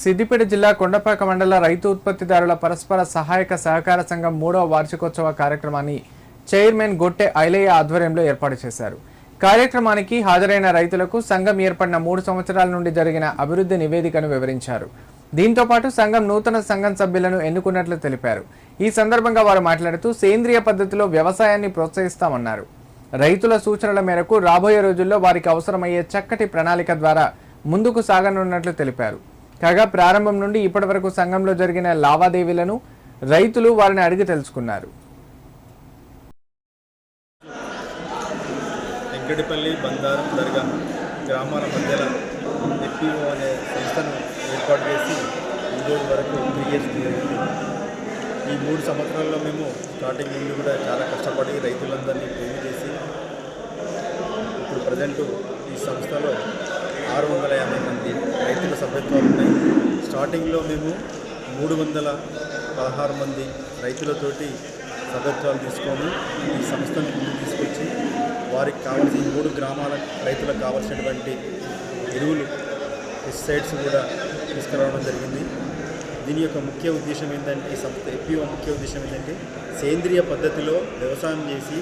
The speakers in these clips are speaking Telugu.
సిద్దిపేట జిల్లా కొండపాక మండల రైతు ఉత్పత్తిదారుల పరస్పర సహాయక సహకార సంఘం మూడవ వార్షికోత్సవ కార్యక్రమాన్ని చైర్మన్ గొట్టె ఐలయ్య ఆధ్వర్యంలో ఏర్పాటు చేశారు. కార్యక్రమానికి హాజరైన రైతులకు సంఘం ఏర్పడిన మూడు సంవత్సరాల నుండి జరిగిన అభివృద్ధి నివేదికను వివరించారు. దీంతో పాటు సంఘం నూతన సంఘం సభ్యులను ఎన్నుకున్నట్లు తెలిపారు. ఈ సందర్భంగా వారు మాట్లాడుతూ సేంద్రియ పద్ధతిలో వ్యవసాయాన్ని ప్రోత్సహిస్తామన్నారు. రైతుల సూచనల మేరకు రాబోయే రోజుల్లో వారికి అవసరమయ్యే చక్కటి ప్రణాళిక ద్వారా ముందుకు సాగనున్నట్లు తెలిపారు. కాగా ప్రారంభం నుండి ఇప్పటి వరకు సంఘంలో జరిగిన లావాదేవీలను రైతులు వారిని అడిగి తెలుసుకున్నారు. వెంకటపల్లి బందారం దర్గా గ్రామాల మధ్యలో ఎఫ్పిఓ అనే సంస్థను ఏర్పాటు చేసి ఈరోజు వరకు త్రీ ఇయర్స్ జరిగింది ఈ మూడు సంవత్సరాల్లో మేము స్టార్టింగ్ నుండి కూడా చాలా కష్టపడి రైతులందరినీ పోగు చేసి ఇప్పుడు ప్రజెంట్ ఈ సంస్థలో ఆరు వందల యాభై మంది రైతుల సభ్యత్వాలు ఉన్నాయి. స్టార్టింగ్లో మేము మూడు వందల పదహారు మంది రైతులతోటి సభ్యత్వాలు తీసుకొని ఈ సంస్థను ముందుకు తీసుకొచ్చి వారికి కావాల్సిన మూడు గ్రామాల రైతులకు కావాల్సినటువంటి ఎరువులు పెస్టిసైడ్స్ కూడా తీసుకురావడం జరిగింది. దీని యొక్క ముఖ్య ఉద్దేశం ఏంటంటే ఈ సంస్థ ఎఫ్పిఓ ముఖ్య ఉద్దేశం ఏంటంటే సేంద్రియ పద్ధతిలో వ్యవసాయం చేసి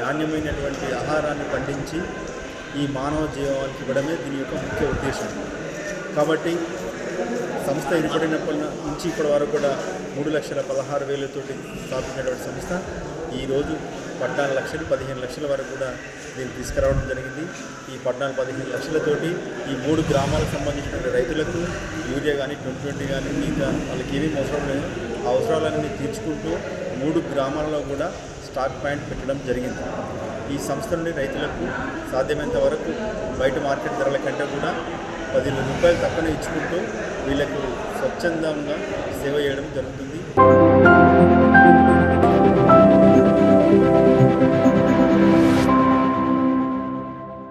నాణ్యమైనటువంటి ఆహారాన్ని పండించి ఈ మానవ జీవానికి ఇవ్వడమే దీని యొక్క ముఖ్య ఉద్దేశం. కాబట్టి సంస్థ ఏర్పడినప్పటి నుంచి ఇప్పటి వరకు కూడా మూడు లక్షల పదహారు వేలతోటి స్థాపించినటువంటి సంస్థ. ఈరోజు పద్నాలుగు లక్షలు పదిహేను లక్షల వరకు కూడా దీన్ని తీసుకురావడం జరిగింది. ఈ పద్నాలుగు పదిహేను లక్షలతోటి ఈ మూడు గ్రామాలకు సంబంధించిన రైతులకు యూరియా కానీ ట్వంటీ ట్వంటీ కానీ మిగతా వాళ్ళకి ఏమీ అవసరం లేదు. అవసరాలన్నీ తీర్చుకుంటూ మూడు గ్రామాల్లో కూడా స్టాక్ పాయింట్ పెట్టడం జరిగింది. ఈ సంస్థ నుండి రైతులకు సాధ్యమైనంత వరకు బయట మార్కెట్ ధరల కంటే కూడా పదివేల రూపాయలు తక్కువ ఇచ్చుకుంటూ వీళ్ళకు స్వచ్ఛందంగా సేవ చేయడం జరుగుతుంది.